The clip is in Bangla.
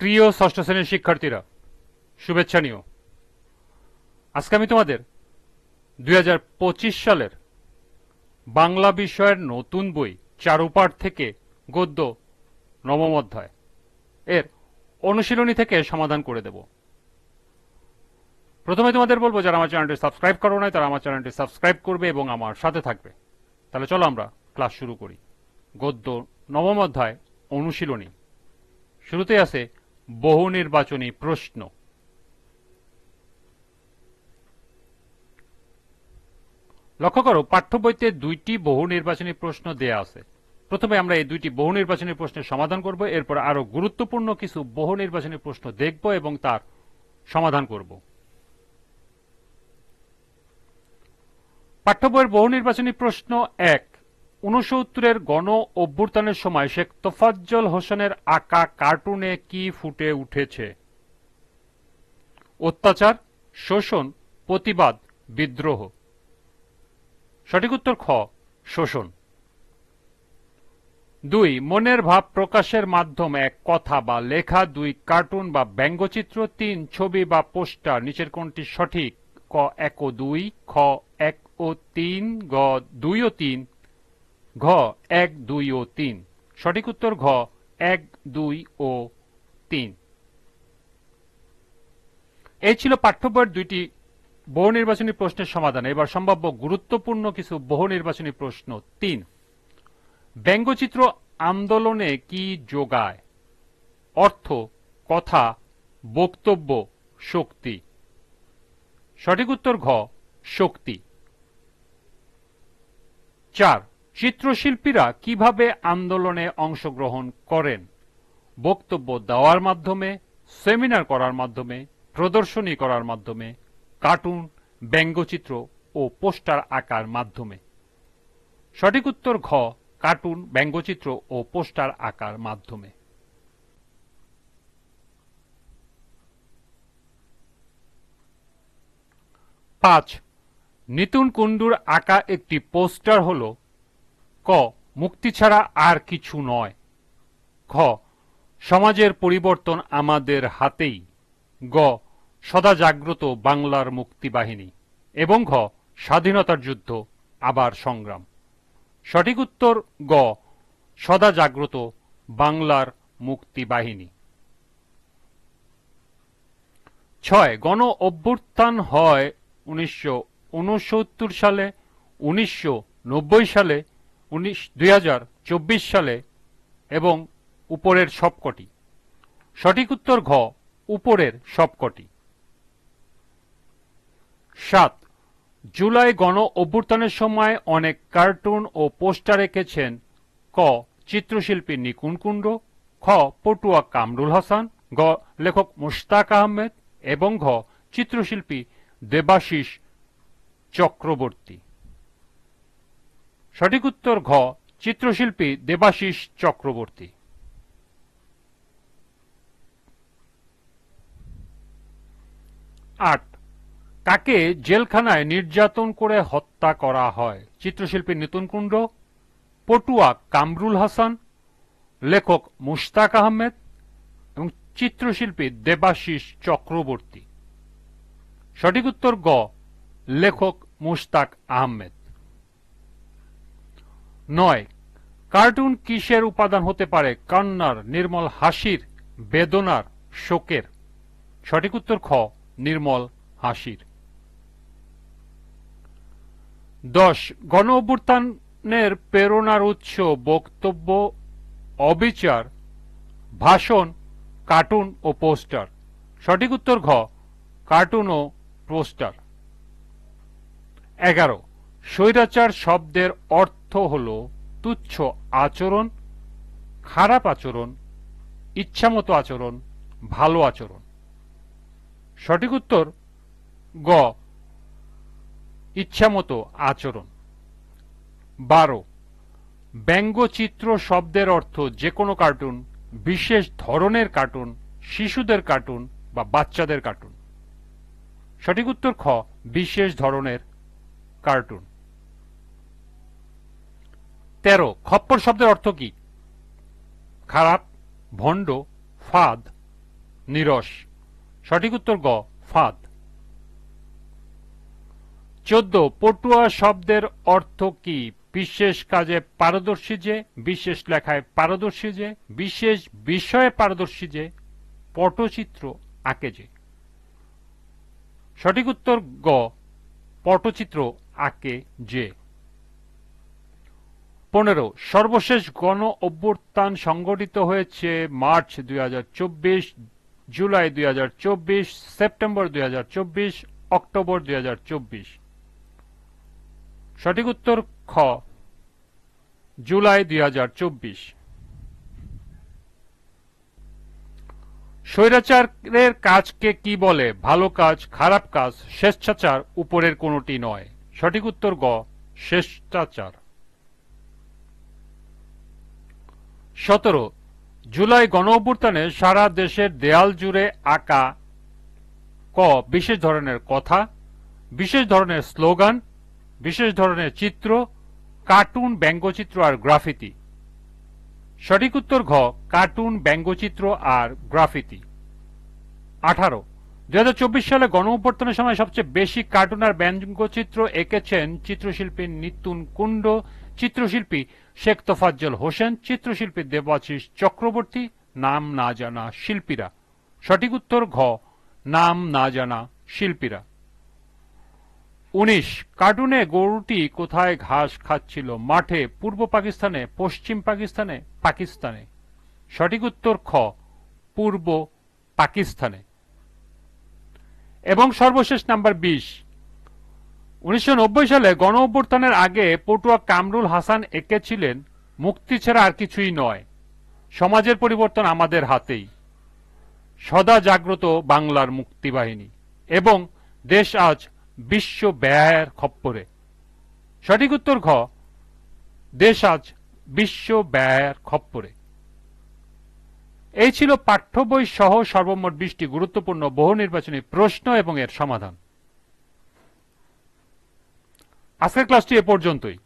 প্রিয় ষষ্ঠ শ্রেণির শিক্ষার্থীরা, শুভেচ্ছা নিও। আজকে আমি তোমাদের দু হাজার পঁচিশ সালের বাংলা বিষয়ের নতুন বই চারুপাঠ থেকে গদ্য নবম অধ্যায় এর অনুশীলনী থেকে সমাধান করে দেব। প্রথমে তোমাদের বলব, যারা আমার চ্যানেলটি সাবস্ক্রাইব করো নাই, তারা আমার চ্যানেলটি সাবস্ক্রাইব করবে এবং আমার সাথে থাকবে। তাহলে চলো আমরা ক্লাস শুরু করি। গদ্য নবম অধ্যায় অনুশীলনী। শুরুতে আছে বহু নির্বাচনী প্রশ্ন। লক্ষ্য করো, পাঠ্য বইতে দুইটি বহু নির্বাচনী প্রশ্ন দেয়া আছে। প্রথমে আমরা এই দুইটি বহু নির্বাচনী প্রশ্নের সমাধান করব, এরপর আরও গুরুত্বপূর্ণ কিছু বহু নির্বাচনী প্রশ্ন দেখব এবং তার সমাধান করব। পাঠ্য বইয়ের বহু নির্বাচনী প্রশ্ন এক। উনসত্তরের গণ অভ্যুত্থানের সময় শেখ তোফাজ্জল হোসেনের আঁকা কার্টুনে কি ফুটে উঠেছে? অত্যাচার, শোষণ, প্রতিবাদ, বিদ্রোহ। সঠিক উত্তর খ, শোষণ। দুই, মনের ভাব প্রকাশের মাধ্যম এক কথা বা লেখা, দুই, কার্টুন বা ব্যঙ্গচিত্র, তিন, ছবি বা পোস্টার, নিচের কোনটি সঠিক? ক, এক ও দুই, খ, এক ও তিন, গ, দুই ও তিন ঘ, এক, দুই ও তিন। সঠিক উত্তর ঘ, এক, দুই ও তিন। এই ছিল পাঠ্য বইয়ের দুইটি বহু নির্বাচনী প্রশ্নের সমাধান। এবার সম্ভাব্য গুরুত্বপূর্ণ কিছু বহু নির্বাচনী প্রশ্ন তিন। ব্যঙ্গচিত্র আন্দোলনে কি যোগায়? অর্থ, কথা, বক্তব্য, শক্তি। সঠিক উত্তর ঘ, শক্তি। চার চিত্রশিল্পীরা কীভাবে আন্দোলনে অংশগ্রহণ করেন? বক্তব্য দেওয়ার মাধ্যমে, সেমিনার করার মাধ্যমে, প্রদর্শনী করার মাধ্যমে, কার্টুন, ব্যঙ্গচিত্র ও পোস্টার আঁকার মাধ্যমে। সঠিক উত্তর ঘ, কার্টুন, ব্যঙ্গচিত্র ও পোস্টার আঁকার মাধ্যমে। পাঁচ, নিতুন কুণ্ডুর আঁকা একটি পোস্টার হল ক, মুক্তি ছাড়া আর কিছু নয়। খ সমাজের পরিবর্তন আমাদের হাতেই। গ, সদা জাগ্রত বাংলার মুক্তি বাহিনী এবং ঘ, স্বাধীনতার যুদ্ধ, আবার সংগ্রাম। সঠিক উত্তর, গ, সদা জাগ্রত বাংলার মুক্তি বাহিনী ছয়, গণ অভ্যুত্থান হয় উনিশশো উনসত্তর সালে, উনিশশো নব্বই সালে উনিশ, দুই সালে এবং উপরের সবকটি। সঠিক উত্তর ঘ, উপরের সবকটি। সাত, জুলাই গণ অভ্যুত্থানের সময় অনেক কার্টুন ও পোস্টার এঁকেছেন ক, চিত্রশিল্পী নিকুন কুণ্ড খ, পটুয়া কামরুল হাসান, গ, লেখক মুশতাক আহমেদ এবং ঘ, চিত্রশিল্পী দেবাশিস চক্রবর্তী। সঠিক উত্তর ঘ, চিত্রশিল্পী দেবাশিস চক্রবর্তী। আট, কাকে জেলখানায় নির্যাতন করে হত্যা করা হয়? চিত্রশিল্পী নিতুন কুণ্ড, পটুয়া কামরুল হাসান, লেখক মুশতাক আহমেদ, এবং চিত্রশিল্পী দেবাশিস চক্রবর্তী। সঠিক উত্তর গ লেখক মুশতাক আহমেদ। নয়। কার্টুন কিসের উপাদান হতে পারে? কান্নার, নির্মল হাসির, বেদনার, শোকের। সঠিক উত্তর খ, নির্মল হাসির। দশ। গণ অভ্যুত্থানের প্রেরণার উৎস, বক্তব্য, অবিচার, ভাষণ, কার্টুন ও পোস্টার। সঠিক উত্তর ঘ, কার্টুন ও পোস্টার। এগারো। স্বৈরাচার শব্দের অর্থ হল তুচ্ছ আচরণ, খারাপ আচরণ, ইচ্ছামতো আচরণ, ভালো আচরণ। সঠিক উত্তর, গ, ইচ্ছামতো আচরণ। বারো, ব্যঙ্গচিত্র শব্দের অর্থ যে কোনো কার্টুন, বিশেষ ধরনের কার্টুন, শিশুদের কার্টুন বা বাচ্চাদের কার্টুন। সঠিক উত্তর খ, বিশেষ ধরনের কার্টুন। তেরো, খপ্পর শব্দের অর্থ কি? খারাপ, ভণ্ড, ফাদ, নিরস। সঠিক উত্তর গ, ফাদ। চোদ্দ, পটুয়া শব্দের অর্থ কি? বিশেষ কাজে পারদর্শী যে, বিশেষ লেখায় পারদর্শী যে, বিশেষ বিষয়ে পারদর্শী যে, পটচিত্র আঁকে যে। সঠিক উত্তর গ, পটচিত্র আঁকে যে। পনেরো, সর্বশেষ গণ অভ্যুত্থান সংগঠিত হয়েছে মার্চ দুই হাজার চব্বিশ, জুলাই দুই হাজার চব্বিশ, সেপ্টেম্বর দুই হাজার চব্বিশ, অক্টোবর দুই সঠিক উত্তর খ, জুলাই দুই স্বৈরাচারের কাজকে কি বলে? ভালো কাজ, খারাপ কাজ, স্বেচ্ছাচার উপরের কোনটি নয়। সঠিক উত্তর গ, স্বেচ্ছাচার। সতেরো। জুলাই গণ অভ্যুত্থানে সারা দেশের দেয়াল জুড়ে আঁকা ক, বিশেষ ধরনের কথা, বিশেষ ধরনের স্লোগান, বিশেষ ধরনের চিত্র, কার্টুন, ব্যঙ্গচিত্র আর গ্রাফিতি। সঠিক উত্তর ঘ, কার্টুন, ব্যঙ্গচিত্র আর গ্রাফিতি। আঠারো। দুই হাজার চব্বিশ সালে গণ অভ্যর্থনের সময় সবচেয়ে বেশি কার্টুন আর ব্যঙ্গচিত্র এঁকেছেন চিত্রশিল্পী নিতুন কুণ্ড, চিত্রশিল্পী শেখ তোফাজ্জল হোসেন, চিত্রশিল্পী দেবাশিস চক্রবর্তী, নাম না জানা শিল্পীরা। সঠিক উত্তর ঘ, নাম না জানা শিল্পীরা। উনিশ কার্টুনে গরুটি কোথায় ঘাস খাচ্ছিল? মাঠে, পূর্ব পাকিস্তানে, পশ্চিম পাকিস্তানে পাকিস্তানে। সঠিক উত্তর খ, পূর্ব পাকিস্তানে। এবং সর্বশেষ নাম্বার বিশ। উনিশশো সালে গণ অভ্যুত্থানের আগে পটুয়া কামরুল হাসান এঁকেছিলেন মুক্তি ছাড়া আর কিছুই নয়। সমাজের পরিবর্তন আমাদের হাতেই। সদা জাগ্রত বাংলার মুক্তিবাহিনী এবং দেশ আজ বিশ্ব ব্যয়ের খপ্পরে। সঠিক উত্তর ঘ, দেশ আজ বিশ্ব ব্যয়ের খপ্পরে। এই ছিল পাঠ্য বই সহ সর্বমোট বিশটি গুরুত্বপূর্ণ বহু নির্বাচনী প্রশ্ন এবং এর সমাধান। আজকের ক্লাসটি এ পর্যন্তই।